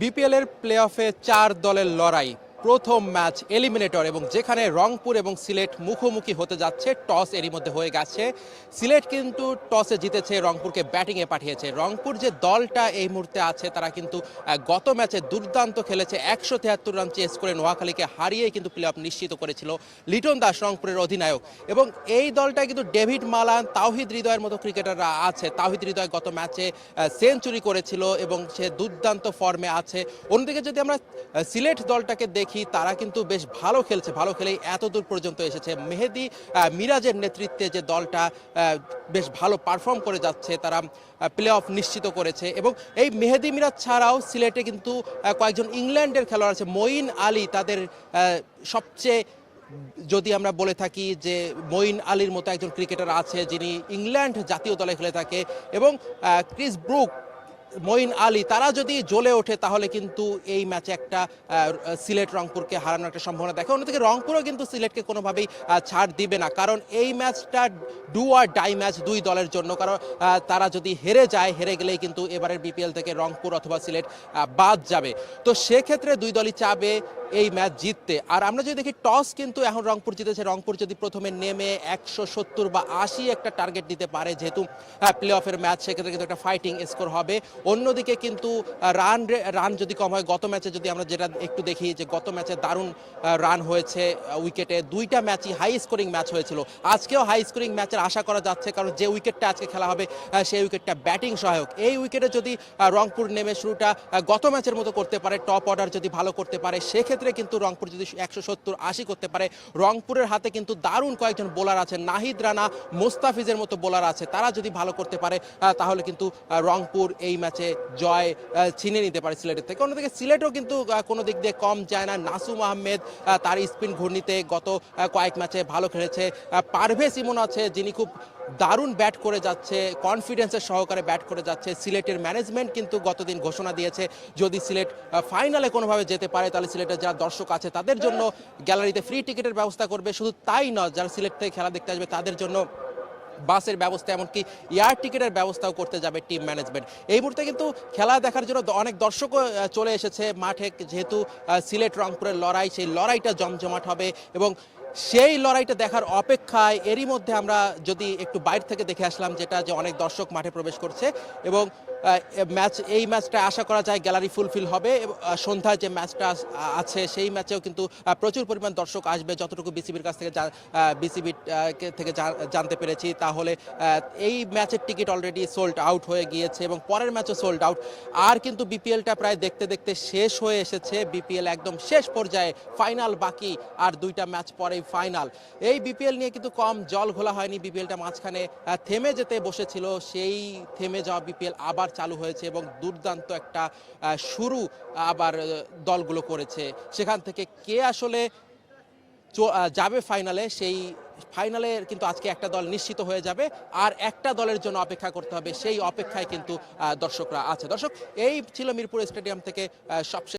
BPL এর play অফে চার দলের লড়াই। প্রথম ম্যাচ এলিমিনেটর এবং যেখানে রংপুর এবং সিলেট মুখোমুখি হতে যাচ্ছে, টস এরই মধ্যে হয়ে গেছে। সিলেট কিন্তু টসে জিতেছে, রংপুরকে ব্যাটিংয়ে পাঠিয়েছে। রংপুর যে দলটা এই মুহূর্তে আছে, তারা কিন্তু গত ম্যাচে দুর্দান্ত খেলেছে। একশো তেহাত্তর রান চেস করে নোয়াখালীকে হারিয়ে কিন্তু প্লে অফ নিশ্চিত করেছিল লিটন দাস, রংপুরের অধিনায়ক। এবং এই দলটা কিন্তু ডেভিড মালান, তাওহিদ হৃদয়ের মতো ক্রিকেটাররা আছে। তাওহিদ হৃদয় গত ম্যাচে সেঞ্চুরি করেছিল এবং সে দুর্দান্ত ফর্মে আছে। অন্যদিকে যদি আমরা সিলেট দলটাকে দেখি তারা কিন্তু বেশ ভালো খেলছে, ভালো খেলেই এত দূর পর্যন্ত এসেছে। মেহেদি মিরাজের নেতৃত্বে যে দলটা বেশ ভালো পারফর্ম করে যাচ্ছে, তারা প্লে অফ নিশ্চিত করেছে। এবং এই মেহেদি, মিরাজ ছাড়াও সিলেটে কিন্তু কয়েকজন ইংল্যান্ডের খেলোয়াড় আছে। মঈন আলী তাদের সবচেয়ে, যদি আমরা বলে থাকি যে মঈন আলীর মতো একজন ক্রিকেটার আছে যিনি ইংল্যান্ড জাতীয় দলে খেলে থাকে। এবং ক্রিস ব্রুক মঈন আলী, তারা যদি জ্বলে ওঠে, তাহলে কিন্তু এই ম্যাচে একটা সিলেট রংপুরকে হারানোর একটা সম্ভাবনা দেখে। অন্যদিকে রংপুরও কিন্তু সিলেটকে কোনোভাবেই ছাড় দিবে না। কারণ এই ম্যাচটা ডু আর ডাই ম্যাচ দুই দলের জন্য। কারণ তারা যদি হেরে যায়, হেরে গেলেই কিন্তু এবারের বিপিএল থেকে রংপুর অথবা সিলেট বাদ যাবে। তো সেক্ষেত্রে দুই দলই চাবে এই ম্যাচ জিততে। আর আমরা যদি দেখি, টস কিন্তু এখন রংপুর জিতেছে। রংপুর যদি প্রথমে নেমে একশো সত্তর বা আশি একটা টার্গেট দিতে পারে, যেহেতু প্লে অফের ম্যাচ, সেক্ষেত্রে কিন্তু একটা ফাইটিং স্কোর হবে। অন্যদিকে কিন্তু রান রান যদি কম হয়, গত ম্যাচে যদি আমরা যেটা একটু দেখি যে গত ম্যাচে দারুণ রান হয়েছে উইকেটে। দুইটা ম্যাচই হাই স্কোরিং ম্যাচ হয়েছিল। আজকেও হাই স্কোরিং ম্যাচের আশা করা যাচ্ছে, কারণ যে উইকেটটা আজকে খেলা হবে সেই উইকেটটা ব্যাটিং সহায়ক। এই উইকেটে যদি রংপুর নেমে শুরুটা গত ম্যাচের মতো করতে পারে, টপ অর্ডার যদি ভালো করতে পারে, সেক্ষেত্রে কিন্তু রংপুর যদি একশো সত্তর আশি করতে পারে, রংপুরের হাতে কিন্তু দারুণ কয়েকজন বোলার আছে নাহিদ রানা, মোস্তাফিজের মতো বোলার আছে। তারা যদি ভালো করতে পারে তাহলে কিন্তু রংপুর এই ম্যাচে জয় আহ, ছিনিয়ে নিতে পারে সিলেটের থেকে। অন্যদিকে সিলেটও কিন্তু কোনো দিক দিয়ে কম যায় না। নাসুম আহমেদ তার স্পিন ঘূর্ণিতে গত কয়েক ম্যাচে ভালো খেলেছে। পারভেজ ইমন আছে যিনি খুব দারুণ ব্যাট করে যাচ্ছে কনফিডেন্সের সহকারে ব্যাট করে যাচ্ছে। সিলেটের ম্যানেজমেন্ট কিন্তু গতদিন ঘোষণা দিয়েছে যদি সিলেট ফাইনালে কোনোভাবে যেতে পারে তাহলে সিলেটের যারা দর্শক আছে তাদের জন্য গ্যালারিতে ফ্রি টিকিটের ব্যবস্থা করবে। শুধু তাই নয় যারা সিলেট থেকে খেলা দেখতে আসবে তাদের জন্য বাসের ব্যবস্থা, এমনকি এয়ার টিকিটের ব্যবস্থাও করতে যাবে টিম ম্যানেজমেন্ট এই মুহূর্তে কিন্তু খেলা দেখার জন্য অনেক দর্শকও চলে এসেছে। মাঠে যেহেতু সিলেট রংপুরের লড়াই, সেই লড়াইটা জমজমাট হবে এবং সেই লড়াইটা দেখার অপেক্ষায় এরই মধ্যে আমরা যদি একটু বাইরে থেকে দেখে আসলাম, যেটা যে অনেক দর্শক মাঠে প্রবেশ করছে এবং ম্যাচ, এই ম্যাচটা আশা করা যায় গ্যালারি ফুলফিল হবে। সন্ধ্যায় যে ম্যাচটা আছে, সেই ম্যাচেও কিন্তু প্রচুর পরিমাণ দর্শক আসবে। যতটুকু বিসিবির কাছ থেকে বিসিবি থেকে জানতে পেরেছি, তাহলে এই ম্যাচের টিকিট অলরেডি সোল্ড আউট হয়ে গিয়েছে এবং পরের ম্যাচও সোল্ড আউট আর কিন্তু বিপিএলটা প্রায় দেখতে দেখতে শেষ হয়ে এসেছে। বিপিএল একদম শেষ পর্যায়ে ফাইনাল বাকি। আর দুইটা ম্যাচ পরেই ফাইনাল এই বিপিএল নিয়ে কিন্তু কম জল ঘোলা হয়নি। বিপিএলটা মাঝখানে থেমে যেতে বসেছিল। সেই থেমে যাওয়া বিপিএল আবার চালু হয়েছে এবং দুর্দান্ত একটা শুরু আবার দলগুলো করেছে। সেখান থেকে কে আসলে যাবে ফাইনালে সেই ফাইনালে কিন্তু আজকে একটা দল নিশ্চিত হয়ে যাবে। আর একটা দলের জন্য অপেক্ষা করতে হবে, সেই অপেক্ষায় কিন্তু দর্শকরা আছে। দর্শক, এই ছিল মিরপুর স্টেডিয়াম থেকে সবশেষ